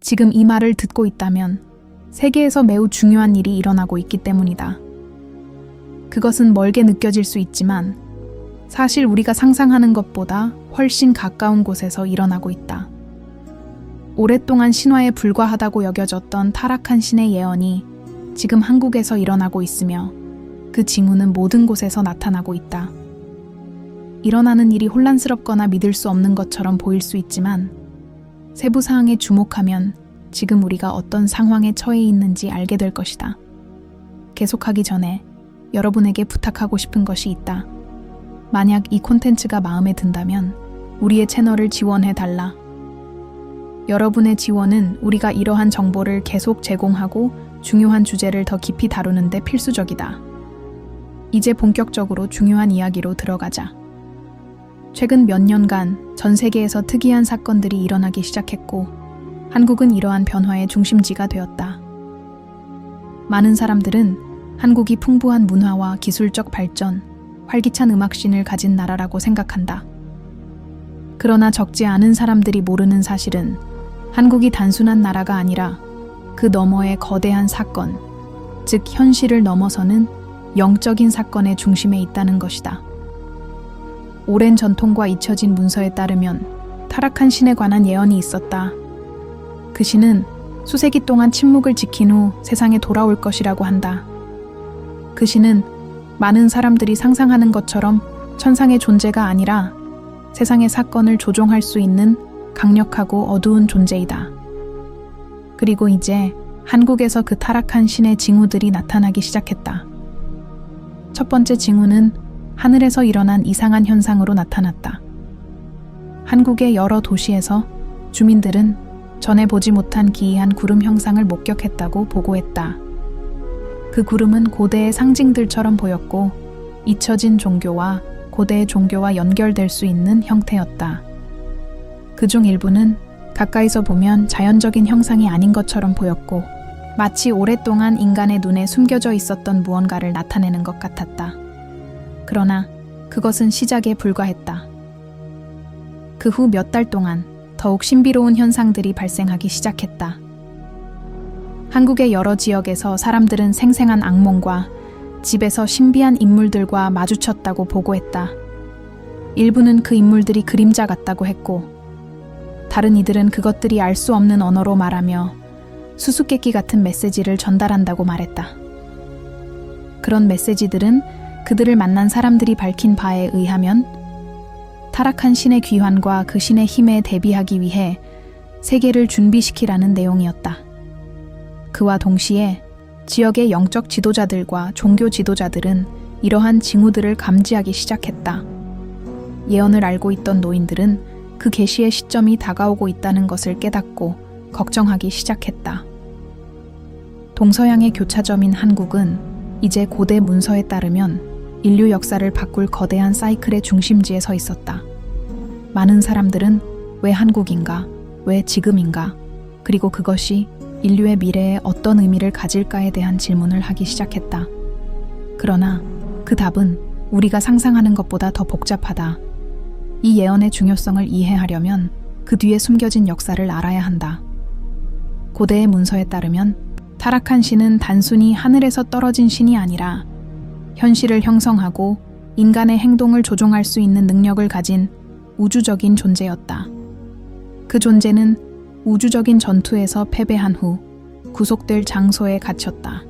지금 이 말을 듣고 있다면 세계에서 매우 중요한 일이 일어나고 있기 때문이다. 그것은 멀게 느껴질 수 있지만 사실 우리가 상상하는 것보다 훨씬 가까운 곳에서 일어나고 있다. 오랫동안 신화에 불과하다고 여겨졌던 타락한 신의 예언이 지금 한국에서 일어나고 있으며 그 징후는 모든 곳에서 나타나고 있다. 일어나는 일이 혼란스럽거나 믿을 수 없는 것처럼 보일 수 있지만 세부 사항에 주목하면 지금 우리가 어떤 상황에 처해 있는지 알게 될 것이다. 계속하기 전에 여러분에게 부탁하고 싶은 것이 있다. 만약 이 콘텐츠가 마음에 든다면 우리의 채널을 지원해 달라. 여러분의 지원은 우리가 이러한 정보를 계속 제공하고 중요한 주제를 더 깊이 다루는데 필수적이다. 이제 본격적으로 중요한 이야기로 들어가자. 최근 몇 년간 전 세계에서 특이한 사건들이 일어나기 시작했고, 한국은 이러한 변화의 중심지가 되었다. 많은 사람들은 한국이 풍부한 문화와 기술적 발전, 활기찬 음악신을 가진 나라라고 생각한다. 그러나 적지 않은 사람들이 모르는 사실은 한국이 단순한 나라가 아니라 그 너머의 거대한 사건, 즉 현실을 넘어서는 영적인 사건의 중심에 있다는 것이다. 오랜 전통과 잊혀진 문서에 따르면 타락한 신에 관한 예언이 있었다. 그 신은 수세기 동안 침묵을 지킨 후 세상에 돌아올 것이라고 한다. 그 신은 많은 사람들이 상상하는 것처럼 천상의 존재가 아니라 세상의 사건을 조종할 수 있는 강력하고 어두운 존재이다. 그리고 이제 한국에서 그 타락한 신의 징후들이 나타나기 시작했다. 첫 번째 징후는 하늘에서 일어난 이상한 현상으로 나타났다. 한국의 여러 도시에서 주민들은 전에 보지 못한 기이한 구름 형상을 목격했다고 보고했다. 그 구름은 고대의 상징들처럼 보였고 잊혀진 종교와 고대의 종교와 연결될 수 있는 형태였다. 그 중 일부는 가까이서 보면 자연적인 형상이 아닌 것처럼 보였고 마치 오랫동안 인간의 눈에 숨겨져 있었던 무언가를 나타내는 것 같았다. 그러나 그것은 시작에 불과했다. 그 후 몇 달 동안 더욱 신비로운 현상들이 발생하기 시작했다. 한국의 여러 지역에서 사람들은 생생한 악몽과 집에서 신비한 인물들과 마주쳤다고 보고했다. 일부는 그 인물들이 그림자 같다고 했고, 다른 이들은 그것들이 알 수 없는 언어로 말하며 수수께끼 같은 메시지를 전달한다고 말했다. 그런 메시지들은 그들을 만난 사람들이 밝힌 바에 의하면 타락한 신의 귀환과 그 신의 힘에 대비하기 위해 세계를 준비시키라는 내용이었다. 그와 동시에 지역의 영적 지도자들과 종교 지도자들은 이러한 징후들을 감지하기 시작했다. 예언을 알고 있던 노인들은 그 계시의 시점이 다가오고 있다는 것을 깨닫고 걱정하기 시작했다. 동서양의 교차점인 한국은 이제 고대 문서에 따르면 인류 역사를 바꿀 거대한 사이클의 중심지에 서 있었다. 많은 사람들은 왜 한국인가, 왜 지금인가, 그리고 그것이 인류의 미래에 어떤 의미를 가질까에 대한 질문을 하기 시작했다. 그러나 그 답은 우리가 상상하는 것보다 더 복잡하다. 이 예언의 중요성을 이해하려면 그 뒤에 숨겨진 역사를 알아야 한다. 고대의 문서에 따르면 타락한 신은 단순히 하늘에서 떨어진 신이 아니라 현실을 형성하고 인간의 행동을 조종할 수 있는 능력을 가진 우주적인 존재였다. 그 존재는 우주적인 전투에서 패배한 후 구속될 장소에 갇혔다.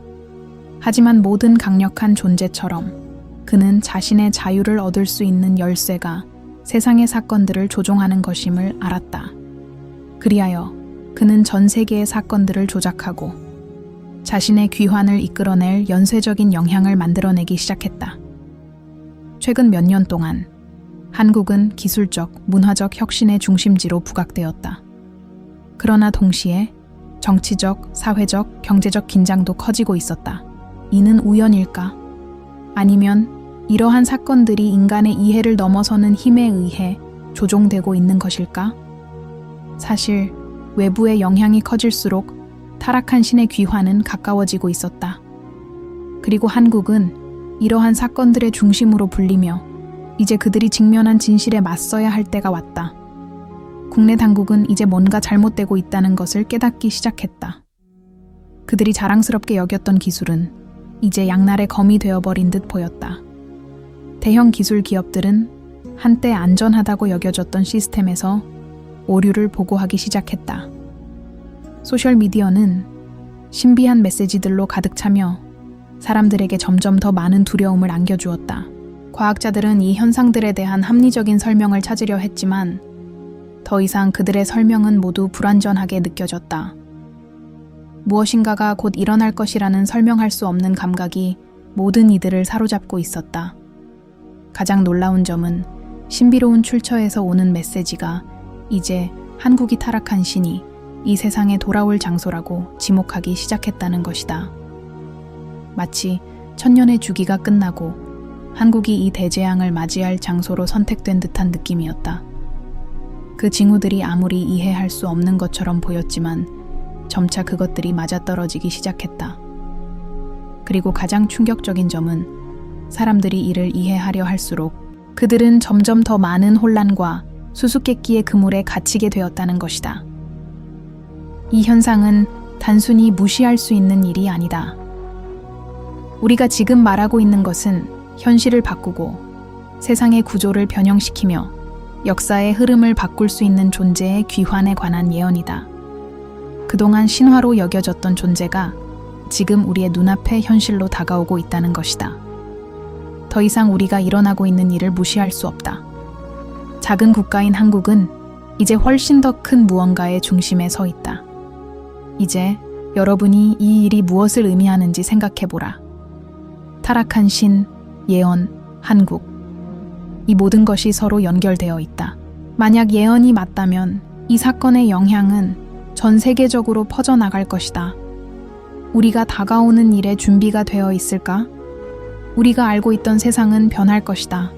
하지만 모든 강력한 존재처럼 그는 자신의 자유를 얻을 수 있는 열쇠가 세상의 사건들을 조종하는 것임을 알았다. 그리하여 그는 전 세계의 사건들을 조작하고 자신의 귀환을 이끌어낼 연쇄적인 영향을 만들어내기 시작했다. 최근 몇 년 동안 한국은 기술적, 문화적 혁신의 중심지로 부각되었다. 그러나 동시에 정치적, 사회적, 경제적 긴장도 커지고 있었다. 이는 우연일까? 아니면 이러한 사건들이 인간의 이해를 넘어서는 힘에 의해 조종되고 있는 것일까? 사실 외부의 영향이 커질수록 타락한 신의 귀환은 가까워지고 있었다. 그리고 한국은 이러한 사건들의 중심으로 불리며 이제 그들이 직면한 진실에 맞서야 할 때가 왔다. 국내 당국은 이제 뭔가 잘못되고 있다는 것을 깨닫기 시작했다. 그들이 자랑스럽게 여겼던 기술은 이제 양날의 검이 되어버린 듯 보였다. 대형 기술 기업들은 한때 안전하다고 여겨졌던 시스템에서 오류를 보고하기 시작했다. 소셜미디어는 신비한 메시지들로 가득 차며 사람들에게 점점 더 많은 두려움을 안겨주었다. 과학자들은 이 현상들에 대한 합리적인 설명을 찾으려 했지만 더 이상 그들의 설명은 모두 불완전하게 느껴졌다. 무엇인가가 곧 일어날 것이라는 설명할 수 없는 감각이 모든 이들을 사로잡고 있었다. 가장 놀라운 점은 신비로운 출처에서 오는 메시지가 이제 한국이 타락한 신이 이 세상에 돌아올 장소라고 지목하기 시작했다는 것이다. 마치 천년의 주기가 끝나고 한국이 이 대재앙을 맞이할 장소로 선택된 듯한 느낌이었다. 그 징후들이 아무리 이해할 수 없는 것처럼 보였지만 점차 그것들이 맞아떨어지기 시작했다. 그리고 가장 충격적인 점은 사람들이 이를 이해하려 할수록 그들은 점점 더 많은 혼란과 수수께끼의 그물에 갇히게 되었다는 것이다. 이 현상은 단순히 무시할 수 있는 일이 아니다. 우리가 지금 말하고 있는 것은 현실을 바꾸고 세상의 구조를 변형시키며 역사의 흐름을 바꿀 수 있는 존재의 귀환에 관한 예언이다. 그동안 신화로 여겨졌던 존재가 지금 우리의 눈앞에 현실로 다가오고 있다는 것이다. 더 이상 우리가 일어나고 있는 일을 무시할 수 없다. 작은 국가인 한국은 이제 훨씬 더 큰 무언가의 중심에 서 있다. 이제 여러분이 이 일이 무엇을 의미하는지 생각해보라. 타락한 신, 예언, 한국. 이 모든 것이 서로 연결되어 있다. 만약 예언이 맞다면 이 사건의 영향은 전 세계적으로 퍼져나갈 것이다. 우리가 다가오는 일에 준비가 되어 있을까? 우리가 알고 있던 세상은 변할 것이다.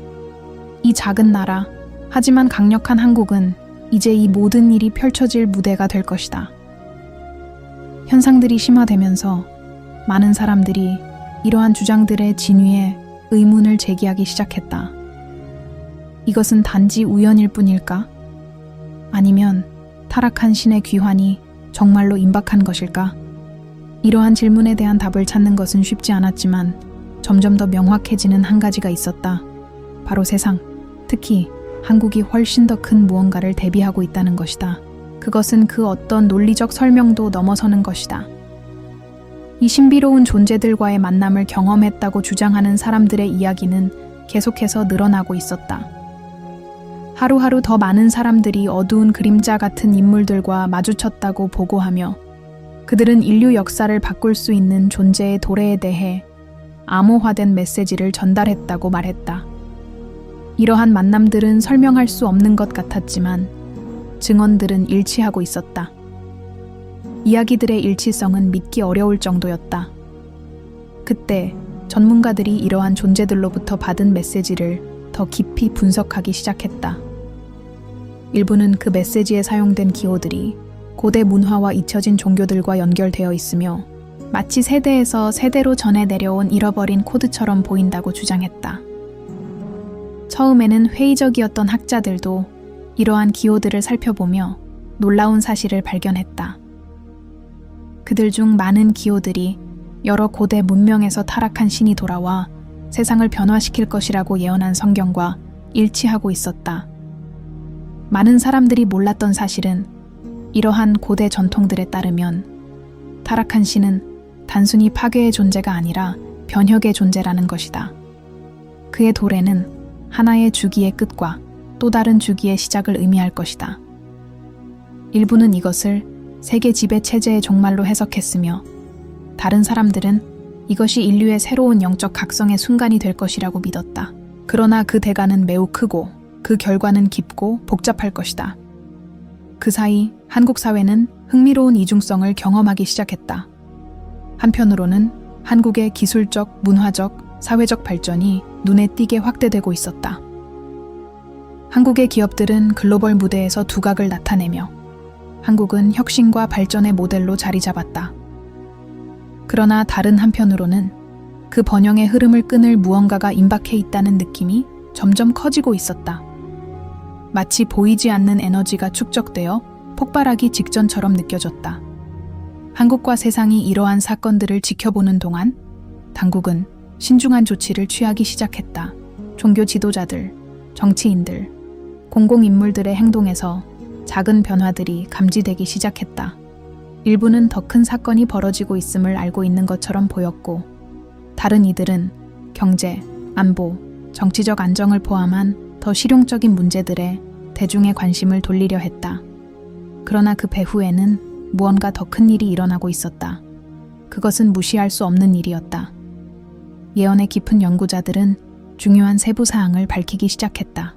이 작은 나라, 하지만 강력한 한국은 이제 이 모든 일이 펼쳐질 무대가 될 것이다. 현상들이 심화되면서 많은 사람들이 이러한 주장들의 진위에 의문을 제기하기 시작했다. 이것은 단지 우연일 뿐일까? 아니면 타락한 신의 귀환이 정말로 임박한 것일까? 이러한 질문에 대한 답을 찾는 것은 쉽지 않았지만 점점 더 명확해지는 한 가지가 있었다. 바로 세상, 특히 한국이 훨씬 더 큰 무언가를 대비하고 있다는 것이다. 그것은 그 어떤 논리적 설명도 넘어서는 것이다. 이 신비로운 존재들과의 만남을 경험했다고 주장하는 사람들의 이야기는 계속해서 늘어나고 있었다. 하루하루 더 많은 사람들이 어두운 그림자 같은 인물들과 마주쳤다고 보고하며 그들은 인류 역사를 바꿀 수 있는 존재의 도래에 대해 암호화된 메시지를 전달했다고 말했다. 이러한 만남들은 설명할 수 없는 것 같았지만 증언들은 일치하고 있었다. 이야기들의 일치성은 믿기 어려울 정도였다. 그때 전문가들이 이러한 존재들로부터 받은 메시지를 더 깊이 분석하기 시작했다. 일부는 그 메시지에 사용된 기호들이 고대 문화와 잊혀진 종교들과 연결되어 있으며 마치 세대에서 세대로 전해 내려온 잃어버린 코드처럼 보인다고 주장했다. 처음에는 회의적이었던 학자들도 이러한 기호들을 살펴보며 놀라운 사실을 발견했다. 그들 중 많은 기호들이 여러 고대 문명에서 타락한 신이 돌아와 세상을 변화시킬 것이라고 예언한 성경과 일치하고 있었다. 많은 사람들이 몰랐던 사실은 이러한 고대 전통들에 따르면 타락한 신은 단순히 파괴의 존재가 아니라 변혁의 존재라는 것이다. 그의 도래는 하나의 주기의 끝과 또 다른 주기의 시작을 의미할 것이다. 일부는 이것을 세계 지배 체제의 종말로 해석했으며 다른 사람들은 이것이 인류의 새로운 영적 각성의 순간이 될 것이라고 믿었다. 그러나 그 대가는 매우 크고 그 결과는 깊고 복잡할 것이다. 그 사이 한국 사회는 흥미로운 이중성을 경험하기 시작했다. 한편으로는 한국의 기술적, 문화적, 사회적 발전이 눈에 띄게 확대되고 있었다. 한국의 기업들은 글로벌 무대에서 두각을 나타내며 한국은 혁신과 발전의 모델로 자리 잡았다. 그러나 다른 한편으로는 그 번영의 흐름을 끊을 무언가가 임박해 있다는 느낌이 점점 커지고 있었다. 마치 보이지 않는 에너지가 축적되어 폭발하기 직전처럼 느껴졌다. 한국과 세상이 이러한 사건들을 지켜보는 동안 당국은 신중한 조치를 취하기 시작했다. 종교 지도자들, 정치인들, 공공인물들의 행동에서 작은 변화들이 감지되기 시작했다. 일부는 더 큰 사건이 벌어지고 있음을 알고 있는 것처럼 보였고, 다른 이들은 경제, 안보, 정치적 안정을 포함한 더 실용적인 문제들에 대중의 관심을 돌리려 했다. 그러나 그 배후에는 무언가 더 큰 일이 일어나고 있었다. 그것은 무시할 수 없는 일이었다. 예언의 깊은 연구자들은 중요한 세부 사항을 밝히기 시작했다.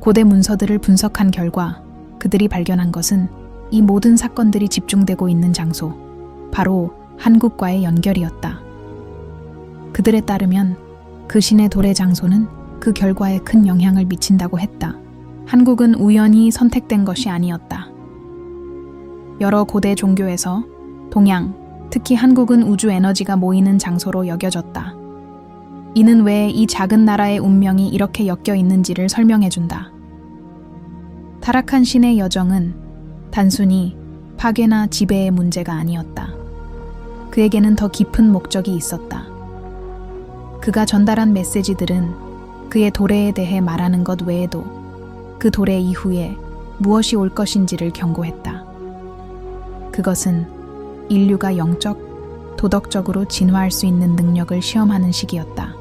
고대 문서들을 분석한 결과 그들이 발견한 것은 이 모든 사건들이 집중되고 있는 장소, 바로 한국과의 연결이었다. 그들에 따르면 그 신의 도래 장소는 그 결과에 큰 영향을 미친다고 했다. 한국은 우연히 선택된 것이 아니었다. 여러 고대 종교에서 동양, 특히 한국은 우주 에너지가 모이는 장소로 여겨졌다. 이는 왜 이 작은 나라의 운명이 이렇게 엮여 있는지를 설명해준다. 타락한 신의 여정은 단순히 파괴나 지배의 문제가 아니었다. 그에게는 더 깊은 목적이 있었다. 그가 전달한 메시지들은 그의 도래에 대해 말하는 것 외에도 그 도래 이후에 무엇이 올 것인지를 경고했다. 그것은 인류가 영적, 도덕적으로 진화할 수 있는 능력을 시험하는 시기였다.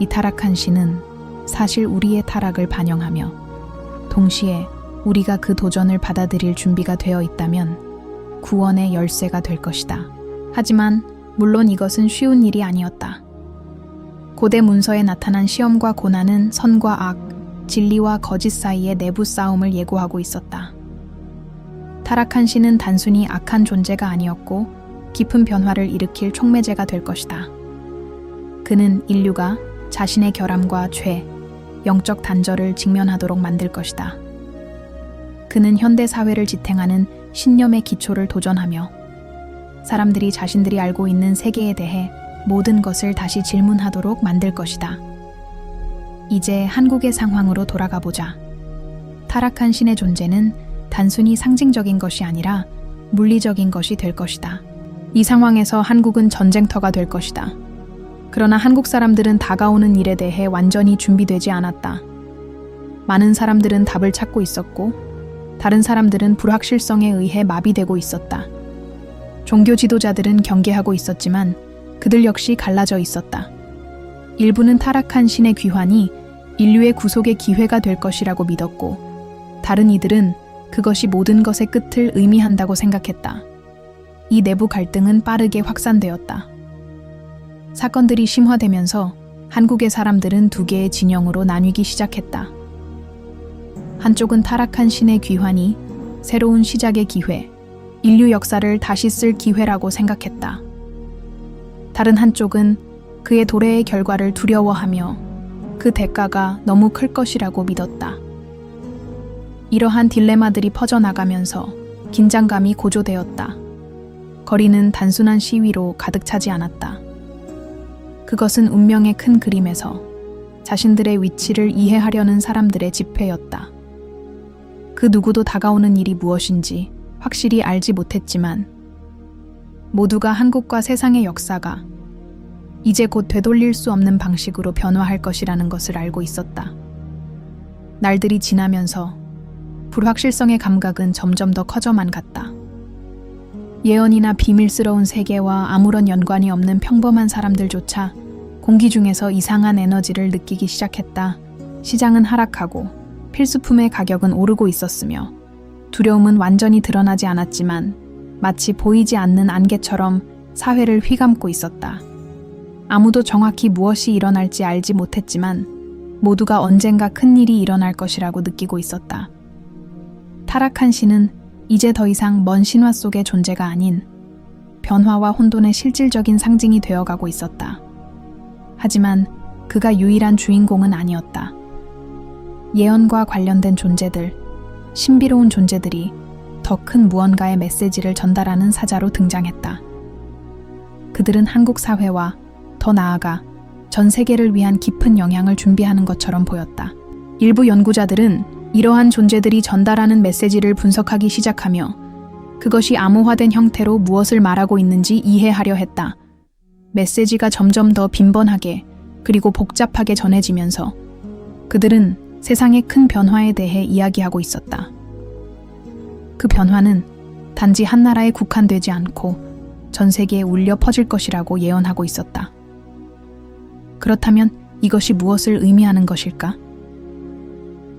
이 타락한 신은 사실 우리의 타락을 반영하며 동시에 우리가 그 도전을 받아들일 준비가 되어 있다면 구원의 열쇠가 될 것이다. 하지만 물론 이것은 쉬운 일이 아니었다. 고대 문서에 나타난 시험과 고난은 선과 악, 진리와 거짓 사이의 내부 싸움을 예고하고 있었다. 타락한 신은 단순히 악한 존재가 아니었고 깊은 변화를 일으킬 촉매제가 될 것이다. 그는 인류가 자신의 결함과 죄, 영적 단절을 직면하도록 만들 것이다. 그는 현대 사회를 지탱하는 신념의 기초를 도전하며 사람들이 자신들이 알고 있는 세계에 대해 모든 것을 다시 질문하도록 만들 것이다. 이제 한국의 상황으로 돌아가 보자. 타락한 신의 존재는 단순히 상징적인 것이 아니라 물리적인 것이 될 것이다. 이 상황에서 한국은 전쟁터가 될 것이다. 그러나 한국 사람들은 다가오는 일에 대해 완전히 준비되지 않았다. 많은 사람들은 답을 찾고 있었고, 다른 사람들은 불확실성에 의해 마비되고 있었다. 종교 지도자들은 경계하고 있었지만 그들 역시 갈라져 있었다. 일부는 타락한 신의 귀환이 인류의 구속의 기회가 될 것이라고 믿었고, 다른 이들은 그것이 모든 것의 끝을 의미한다고 생각했다. 이 내부 갈등은 빠르게 확산되었다. 사건들이 심화되면서 한국의 사람들은 두 개의 진영으로 나뉘기 시작했다. 한쪽은 타락한 신의 귀환이 새로운 시작의 기회, 인류 역사를 다시 쓸 기회라고 생각했다. 다른 한쪽은 그의 도래의 결과를 두려워하며 그 대가가 너무 클 것이라고 믿었다. 이러한 딜레마들이 퍼져나가면서 긴장감이 고조되었다. 거리는 단순한 시위로 가득 차지 않았다. 그것은 운명의 큰 그림에서 자신들의 위치를 이해하려는 사람들의 집회였다. 그 누구도 다가오는 일이 무엇인지 확실히 알지 못했지만 모두가 한국과 세상의 역사가 이제 곧 되돌릴 수 없는 방식으로 변화할 것이라는 것을 알고 있었다. 날들이 지나면서 불확실성의 감각은 점점 더 커져만 갔다. 예언이나 비밀스러운 세계와 아무런 연관이 없는 평범한 사람들조차 공기 중에서 이상한 에너지를 느끼기 시작했다. 시장은 하락하고 필수품의 가격은 오르고 있었으며 두려움은 완전히 드러나지 않았지만 마치 보이지 않는 안개처럼 사회를 휘감고 있었다. 아무도 정확히 무엇이 일어날지 알지 못했지만 모두가 언젠가 큰 일이 일어날 것이라고 느끼고 있었다. 타락한 신은 이제 더 이상 먼 신화 속의 존재가 아닌 변화와 혼돈의 실질적인 상징이 되어가고 있었다. 하지만 그가 유일한 주인공은 아니었다. 예언과 관련된 존재들, 신비로운 존재들이 더 큰 무언가의 메시지를 전달하는 사자로 등장했다. 그들은 한국 사회와 더 나아가 전 세계를 위한 깊은 영향을 준비하는 것처럼 보였다. 일부 연구자들은 이러한 존재들이 전달하는 메시지를 분석하기 시작하며 그것이 암호화된 형태로 무엇을 말하고 있는지 이해하려 했다. 메시지가 점점 더 빈번하게 그리고 복잡하게 전해지면서 그들은 세상의 큰 변화에 대해 이야기하고 있었다. 그 변화는 단지 한 나라에 국한되지 않고 전 세계에 울려 퍼질 것이라고 예언하고 있었다. 그렇다면 이것이 무엇을 의미하는 것일까?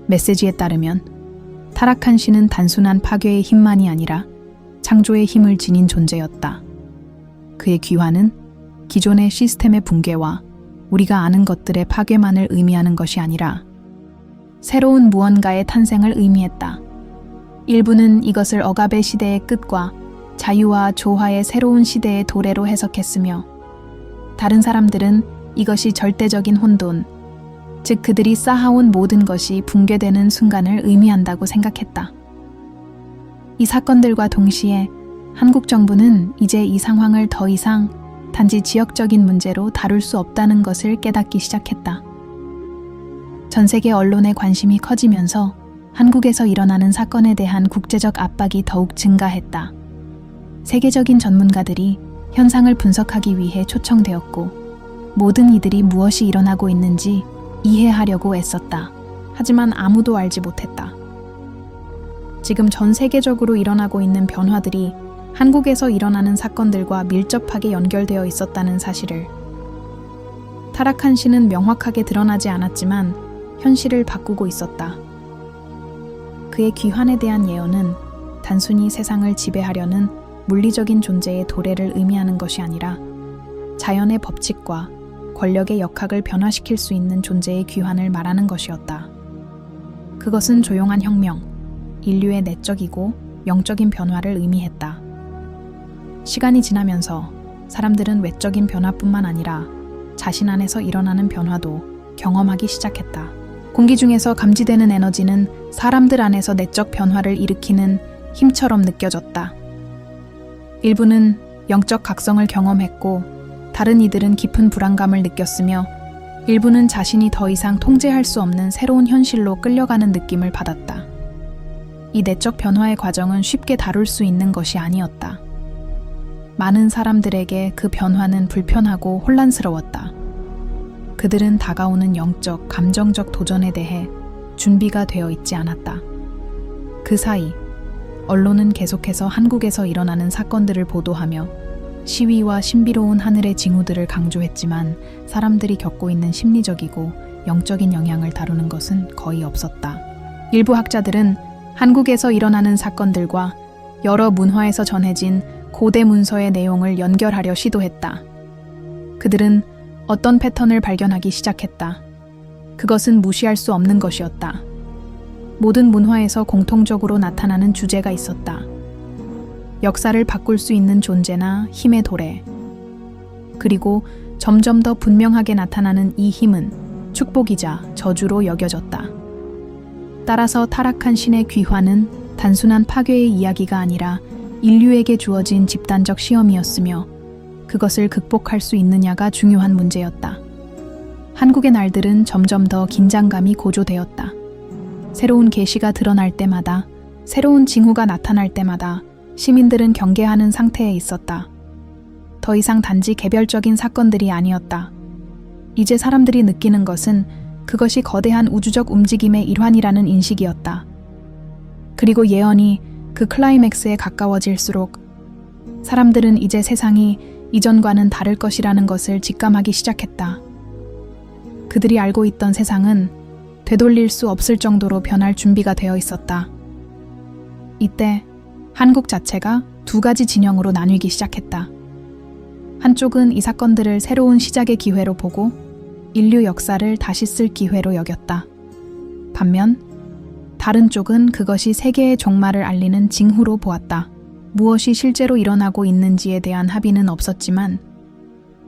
메시지에 따르면 타락한 신은 단순한 파괴의 힘만이 아니라 창조의 힘을 지닌 존재였다. 그의 귀환은 기존의 시스템의 붕괴와 우리가 아는 것들의 파괴만을 의미하는 것이 아니라 새로운 무언가의 탄생을 의미했다. 일부는 이것을 억압의 시대의 끝과 자유와 조화의 새로운 시대의 도래로 해석했으며 다른 사람들은 이것이 절대적인 혼돈, 즉 그들이 쌓아온 모든 것이 붕괴되는 순간을 의미한다고 생각했다. 이 사건들과 동시에 한국 정부는 이제 이 상황을 더 이상 단지 지역적인 문제로 다룰 수 없다는 것을 깨닫기 시작했다. 전 세계 언론의 관심이 커지면서 한국에서 일어나는 사건에 대한 국제적 압박이 더욱 증가했다. 세계적인 전문가들이 현상을 분석하기 위해 초청되었고 모든 이들이 무엇이 일어나고 있는지 이해하려고 애썼다. 하지만 아무도 알지 못했다. 지금 전 세계적으로 일어나고 있는 변화들이 한국에서 일어나는 사건들과 밀접하게 연결되어 있었다는 사실을 타락한 신은 명확하게 드러나지 않았지만 현실을 바꾸고 있었다. 그의 귀환에 대한 예언은 단순히 세상을 지배하려는 물리적인 존재의 도래를 의미하는 것이 아니라 자연의 법칙과 권력의 역학을 변화시킬 수 있는 존재의 귀환을 말하는 것이었다. 그것은 조용한 혁명, 인류의 내적이고 영적인 변화를 의미했다. 시간이 지나면서 사람들은 외적인 변화뿐만 아니라 자신 안에서 일어나는 변화도 경험하기 시작했다. 공기 중에서 감지되는 에너지는 사람들 안에서 내적 변화를 일으키는 힘처럼 느껴졌다. 일부는 영적 각성을 경험했고 다른 이들은 깊은 불안감을 느꼈으며 일부는 자신이 더 이상 통제할 수 없는 새로운 현실로 끌려가는 느낌을 받았다. 이 내적 변화의 과정은 쉽게 다룰 수 있는 것이 아니었다. 많은 사람들에게 그 변화는 불편하고 혼란스러웠다. 그들은 다가오는 영적, 감정적 도전에 대해 준비가 되어 있지 않았다. 그 사이, 언론은 계속해서 한국에서 일어나는 사건들을 보도하며 시위와 신비로운 하늘의 징후들을 강조했지만 사람들이 겪고 있는 심리적이고 영적인 영향을 다루는 것은 거의 없었다. 일부 학자들은 한국에서 일어나는 사건들과 여러 문화에서 전해진 고대 문서의 내용을 연결하려 시도했다. 그들은 어떤 패턴을 발견하기 시작했다. 그것은 무시할 수 없는 것이었다. 모든 문화에서 공통적으로 나타나는 주제가 있었다. 역사를 바꿀 수 있는 존재나 힘의 도래. 그리고 점점 더 분명하게 나타나는 이 힘은 축복이자 저주로 여겨졌다. 따라서 타락한 신의 귀환은 단순한 파괴의 이야기가 아니라 인류에게 주어진 집단적 시험이었으며 그것을 극복할 수 있느냐가 중요한 문제였다. 한국의 날들은 점점 더 긴장감이 고조되었다. 새로운 계시가 드러날 때마다, 새로운 징후가 나타날 때마다 시민들은 경계하는 상태에 있었다. 더 이상 단지 개별적인 사건들이 아니었다. 이제 사람들이 느끼는 것은 그것이 거대한 우주적 움직임의 일환이라는 인식이었다. 그리고 예언이 그 클라이맥스에 가까워질수록 사람들은 이제 세상이 이전과는 다를 것이라는 것을 직감하기 시작했다. 그들이 알고 있던 세상은 되돌릴 수 없을 정도로 변할 준비가 되어 있었다. 이때 한국 자체가 두 가지 진영으로 나뉘기 시작했다. 한쪽은 이 사건들을 새로운 시작의 기회로 보고 인류 역사를 다시 쓸 기회로 여겼다. 반면 다른 쪽은 그것이 세계의 종말을 알리는 징후로 보았다. 무엇이 실제로 일어나고 있는지에 대한 합의는 없었지만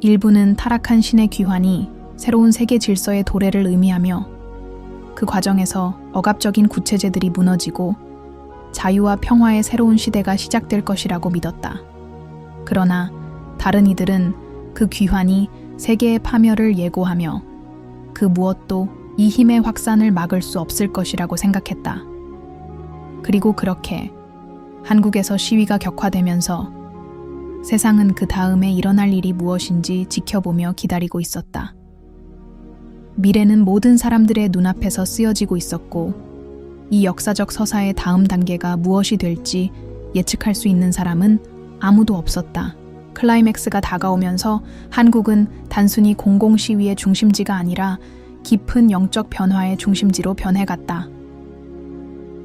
일부는 타락한 신의 귀환이 새로운 세계 질서의 도래를 의미하며 그 과정에서 억압적인 구체제들이 무너지고 자유와 평화의 새로운 시대가 시작될 것이라고 믿었다. 그러나 다른 이들은 그 귀환이 세계의 파멸을 예고하며 그 무엇도 이 힘의 확산을 막을 수 없을 것이라고 생각했다. 그리고 그렇게 한국에서 시위가 격화되면서 세상은 그 다음에 일어날 일이 무엇인지 지켜보며 기다리고 있었다. 미래는 모든 사람들의 눈앞에서 쓰여지고 있었고, 이 역사적 서사의 다음 단계가 무엇이 될지 예측할 수 있는 사람은 아무도 없었다. 클라이맥스가 다가오면서 한국은 단순히 공공 시위의 중심지가 아니라 깊은 영적 변화의 중심지로 변해갔다.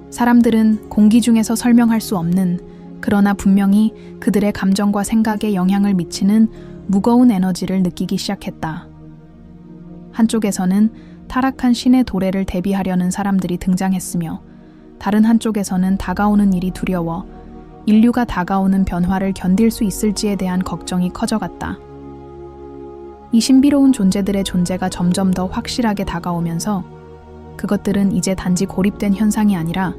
사람들은 공기 중에서 설명할 수 없는 그러나 분명히 그들의 감정과 생각에 영향을 미치는 무거운 에너지를 느끼기 시작했다. 한쪽에서는 타락한 신의 도래를 대비하려는 사람들이 등장했으며 다른 한쪽에서는 다가오는 일이 두려워 인류가 다가오는 변화를 견딜 수 있을지에 대한 걱정이 커져갔다. 이 신비로운 존재들의 존재가 점점 더 확실하게 다가오면서 그것들은 이제 단지 고립된 현상이 아니라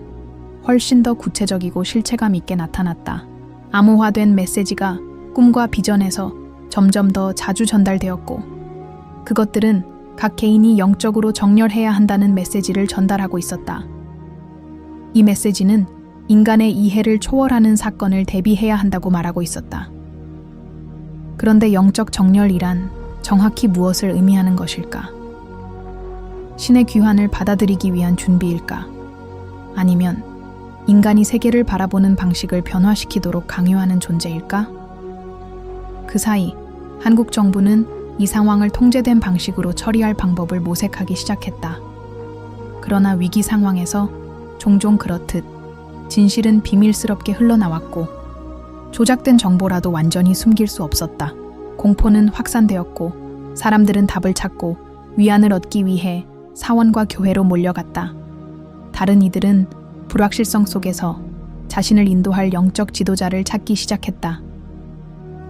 훨씬 더 구체적이고 실체감 있게 나타났다. 암호화된 메시지가 꿈과 비전에서 점점 더 자주 전달되었고, 그것들은 각 개인이 영적으로 정렬해야 한다는 메시지를 전달하고 있었다. 이 메시지는 인간의 이해를 초월하는 사건을 대비해야 한다고 말하고 있었다. 그런데 영적 정렬이란 정확히 무엇을 의미하는 것일까? 신의 귀환을 받아들이기 위한 준비일까? 아니면 인간이 세계를 바라보는 방식을 변화시키도록 강요하는 존재일까? 그 사이 한국 정부는 이 상황을 통제된 방식으로 처리할 방법을 모색하기 시작했다. 그러나 위기 상황에서 종종 그렇듯 진실은 비밀스럽게 흘러나왔고 조작된 정보라도 완전히 숨길 수 없었다. 공포는 확산되었고 사람들은 답을 찾고 위안을 얻기 위해 사원과 교회로 몰려갔다. 다른 이들은 불확실성 속에서 자신을 인도할 영적 지도자를 찾기 시작했다.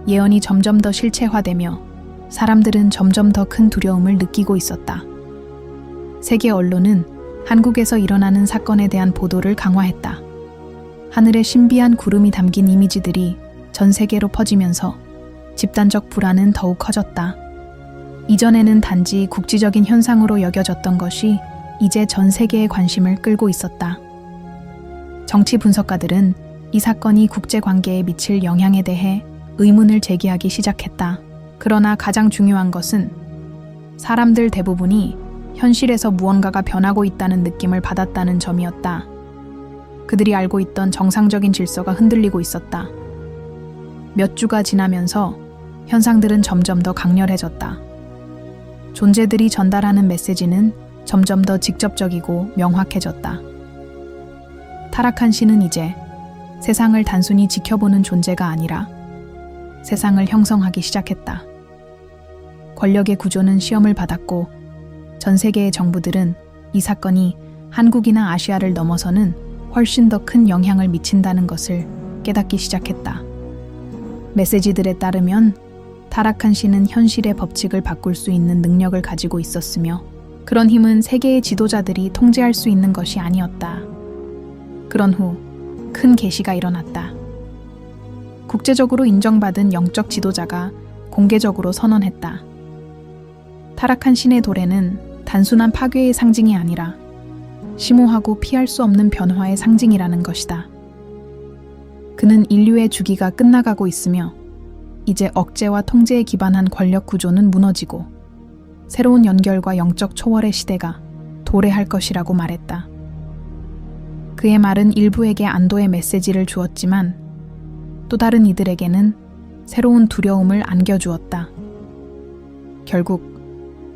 예언이 점점 더 실체화되며 사람들은 점점 더 큰 두려움을 느끼고 있었다. 세계 언론은 한국에서 일어나는 사건에 대한 보도를 강화했다. 하늘에 신비한 구름이 담긴 이미지들이 전 세계로 퍼지면서 집단적 불안은 더욱 커졌다. 이전에는 단지 국지적인 현상으로 여겨졌던 것이 이제 전 세계의 관심을 끌고 있었다. 정치 분석가들은 이 사건이 국제 관계에 미칠 영향에 대해 의문을 제기하기 시작했다. 그러나 가장 중요한 것은 사람들 대부분이 현실에서 무언가가 변하고 있다는 느낌을 받았다는 점이었다. 그들이 알고 있던 정상적인 질서가 흔들리고 있었다. 몇 주가 지나면서 현상들은 점점 더 강렬해졌다. 존재들이 전달하는 메시지는 점점 더 직접적이고 명확해졌다. 타락한 신은 이제 세상을 단순히 지켜보는 존재가 아니라 세상을 형성하기 시작했다. 권력의 구조는 시험을 받았고 전 세계의 정부들은 이 사건이 한국이나 아시아를 넘어서는 훨씬 더 큰 영향을 미친다는 것을 깨닫기 시작했다. 메시지들에 따르면 타락한 신은 현실의 법칙을 바꿀 수 있는 능력을 가지고 있었으며 그런 힘은 세계의 지도자들이 통제할 수 있는 것이 아니었다. 그런 후 큰 계시가 일어났다. 국제적으로 인정받은 영적 지도자가 공개적으로 선언했다. 타락한 신의 도래는 단순한 파괴의 상징이 아니라 심오하고 피할 수 없는 변화의 상징이라는 것이다. 그는 인류의 주기가 끝나가고 있으며 이제 억제와 통제에 기반한 권력 구조는 무너지고 새로운 연결과 영적 초월의 시대가 도래할 것이라고 말했다. 그의 말은 일부에게 안도의 메시지를 주었지만 또 다른 이들에게는 새로운 두려움을 안겨주었다. 결국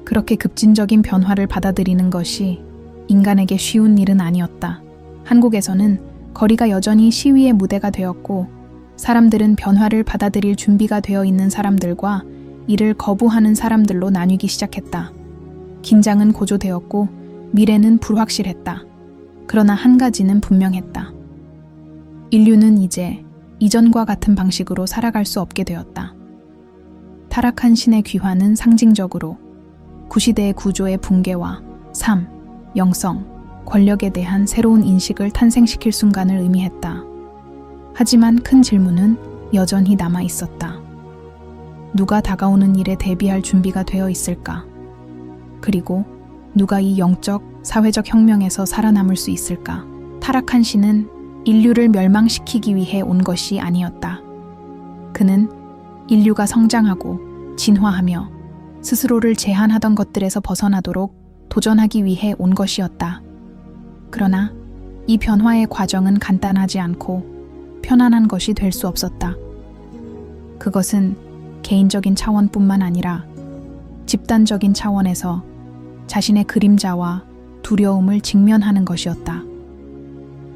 그렇게 급진적인 변화를 받아들이는 것이 인간에게 쉬운 일은 아니었다. 한국에서는 거리가 여전히 시위의 무대가 되었고 사람들은 변화를 받아들일 준비가 되어 있는 사람들과 이를 거부하는 사람들로 나뉘기 시작했다. 긴장은 고조되었고 미래는 불확실했다. 그러나 한 가지는 분명했다. 인류는 이제 이전과 같은 방식으로 살아갈 수 없게 되었다. 타락한 신의 귀환은 상징적으로 구시대의 구조의 붕괴와 삶, 영성, 권력에 대한 새로운 인식을 탄생시킬 순간을 의미했다. 하지만 큰 질문은 여전히 남아 있었다. 누가 다가오는 일에 대비할 준비가 되어 있을까? 그리고 누가 이 영적, 사회적 혁명에서 살아남을 수 있을까? 타락한 신은 인류를 멸망시키기 위해 온 것이 아니었다. 그는 인류가 성장하고 진화하며 스스로를 제한하던 것들에서 벗어나도록 도전하기 위해 온 것이었다. 그러나 이 변화의 과정은 간단하지 않고 편안한 것이 될 수 없었다. 그것은 개인적인 차원뿐만 아니라 집단적인 차원에서 자신의 그림자와 두려움을 직면하는 것이었다.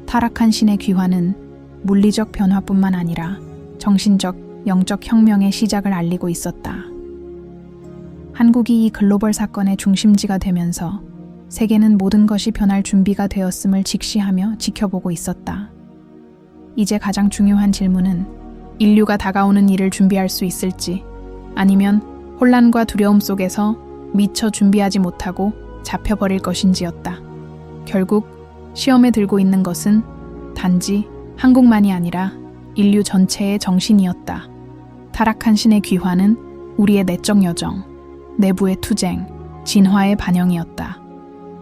타락한 신의 귀환은 물리적 변화뿐만 아니라 정신적, 영적 혁명의 시작을 알리고 있었다. 한국이 이 글로벌 사건의 중심지가 되면서 세계는 모든 것이 변할 준비가 되었음을 직시하며 지켜보고 있었다. 이제 가장 중요한 질문은 인류가 다가오는 일을 준비할 수 있을지 아니면 혼란과 두려움 속에서 미처 준비하지 못하고 잡혀버릴 것인지였다. 결국 시험에 들고 있는 것은 단지 한국만이 아니라 인류 전체의 정신이었다. 타락한 신의 귀환은 우리의 내적 여정, 내부의 투쟁, 진화의 반영이었다.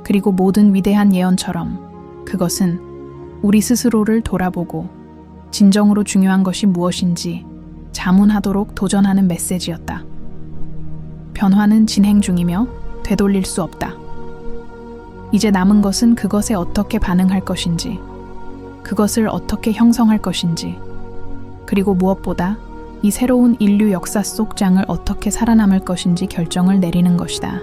그리고 모든 위대한 예언처럼 그것은 우리 스스로를 돌아보고 진정으로 중요한 것이 무엇인지 자문하도록 도전하는 메시지였다. 변화는 진행 중이며 되돌릴 수 없다. 이제 남은 것은 그것에 어떻게 반응할 것인지, 그것을 어떻게 형성할 것인지, 그리고 무엇보다 이 새로운 인류 역사 속 장을 어떻게 살아남을 것인지 결정을 내리는 것이다.